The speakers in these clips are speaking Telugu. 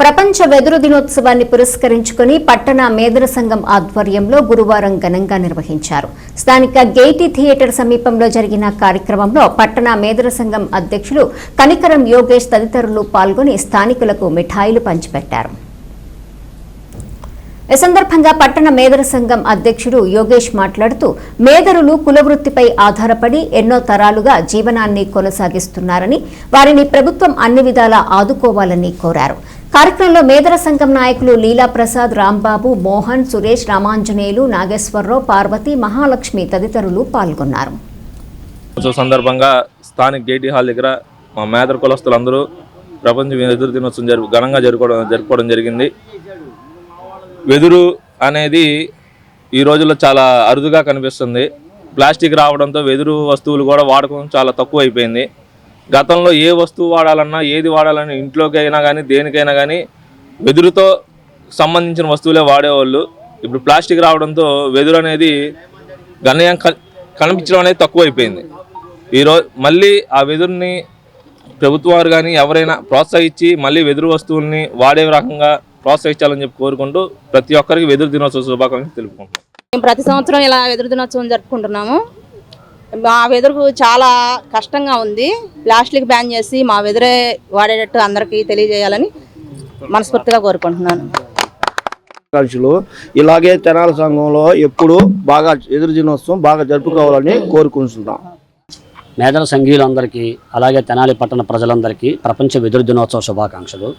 ప్రపంచ వెదురు దినోత్సవాన్ని పురస్కరించుకుని పట్టణ మేదర సంఘం ఆధ్వర్యంలో గురువారం ఘనంగా నిర్వహించారు. స్థానిక గేటీ థియేటర్ సమీపంలో జరిగిన కార్యక్రమంలో పట్టణ మేదర సంఘం అధ్యక్షులు కనికరం యోగేష్ తదితరులు పాల్గొని స్థానికులకు మిఠాయిలు పంచిపెట్టారు. ఈ సందర్భంగా పట్టణ మేదర సంఘం అధ్యక్షుడు యోగేష్ మాట్లాడుతూ మేదరులు కులవృత్తిపై ఆధారపడి ఎన్నో తరాలుగా జీవనాన్ని కొనసాగిస్తున్నారని వారిని ప్రభుత్వం అన్ని విధాలా ఆదుకోవాలని కోరారు. కార్యక్రమంలో మేదర సంఘం నాయకులు లీలా ప్రసాద్ రాంబాబు మోహన్ సురేష్ రామాంజనేయులు నాగేశ్వరరావు పార్వతి మహాలక్ష్మి తదితరులు పాల్గొన్నారు. సందర్భంగా స్థానిక గేటీ హాల్ దగ్గర మా మేదర కులస్తులందరూ ప్రపంచ వెదురు దినోత్సవం జరుపు ఘనంగా జరుపుకోవడం జరుపుకోవడం జరిగింది. వెదురు అనేది ఈ రోజుల్లో చాలా అరుదుగా కనిపిస్తుంది. ప్లాస్టిక్ రావడంతో వెదురు వస్తువులు కూడా వాడకం చాలా తక్కువ అయిపోయింది గతంలో ఏ వస్తువు వాడాలన్నా ఏది వాడాలన్నా ఇంట్లోకి అయినా కానీ దేనికైనా కానీ వెదురుతో సంబంధించిన వస్తువులే వాడేవాళ్ళు. ఇప్పుడు ప్లాస్టిక్ రావడంతో వెదురు అనేది గణనీయం క- కనిపించడం అనేది తక్కువైపోయింది. ఈరోజు మళ్ళీ ఆ వెదురుని ప్రభుత్వాలు కానీ ఎవరైనా ప్రోత్సహించి మళ్ళీ వెదురు వస్తువుల్ని వాడే రకంగా ప్రోత్సహించాలని చెప్పి కోరుకుంటూ ప్రతి ఒక్కరికి వెదురు దినోత్సవ శుభాకాంక్షలు తెలుపుకుంటున్నాం. మేము ప్రతి సంవత్సరం ఇలా వెదురు దినోత్సవం జరుపుకుంటున్నాము. మా వెదురు చాలా కష్టంగా ఉంది. ప్లాస్టిక్ బ్యాన్ చేసి మా వెదురే వాడేటట్టు అందరికీ తెలియజేయాలని మనస్ఫూర్తిగా కోరుకుంటున్నాను. కాల్చులు ఇలాగే తెనాల సంఘంలో ఎప్పుడు బాగా ఎదురు దినోత్సవం బాగా జరుపుకోవాలని కోరుకుంటున్నాం. మేధల సంఘీయులందరికీ అలాగే తెనాలి పట్టణ ప్రజలందరికీ ప్రపంచ వెదురు దినోత్సవ శుభాకాంక్షలు.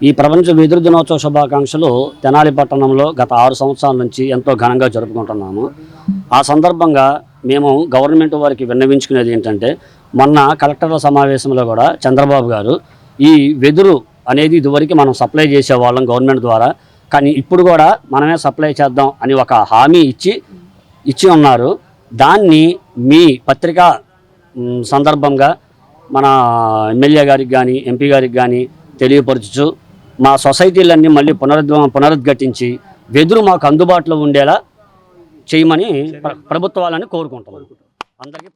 ఈ ప్రపంచ వెదురు దినోత్సవ శుభాకాంక్షలు తెనాలి పట్టణంలో గత ఆరు సంవత్సరాల నుంచి ఎంతో ఘనంగా జరుపుకుంటున్నాము. ఆ సందర్భంగా మేము గవర్నమెంట్ వారికి విన్నవించుకునేది ఏంటంటే మొన్న కలెక్టర్ల సమావేశంలో కూడా చంద్రబాబు గారు ఈ వెదురు అనేది ఇదివరకు మనం సప్లై చేసేవాళ్ళం గవర్నమెంట్ ద్వారా కానీ ఇప్పుడు కూడా మనమే సప్లై చేద్దాం అని ఒక హామీ ఇచ్చి ఇచ్చి ఉన్నారు. దాన్ని మీ పత్రికా సందర్భంగా మన ఎమ్మెల్యే గారికి కానీ ఎంపీ గారికి కానీ తెలియపరచు మా సొసైటీలన్నీ మళ్ళీ పునరుద్ధ పునరుద్ఘటించి వెదురు మాకు అందుబాటులో ఉండేలా చేయమని ప్ర- ప్రభుత్వాలని కోరుకుంటున్నాం. అందరికీ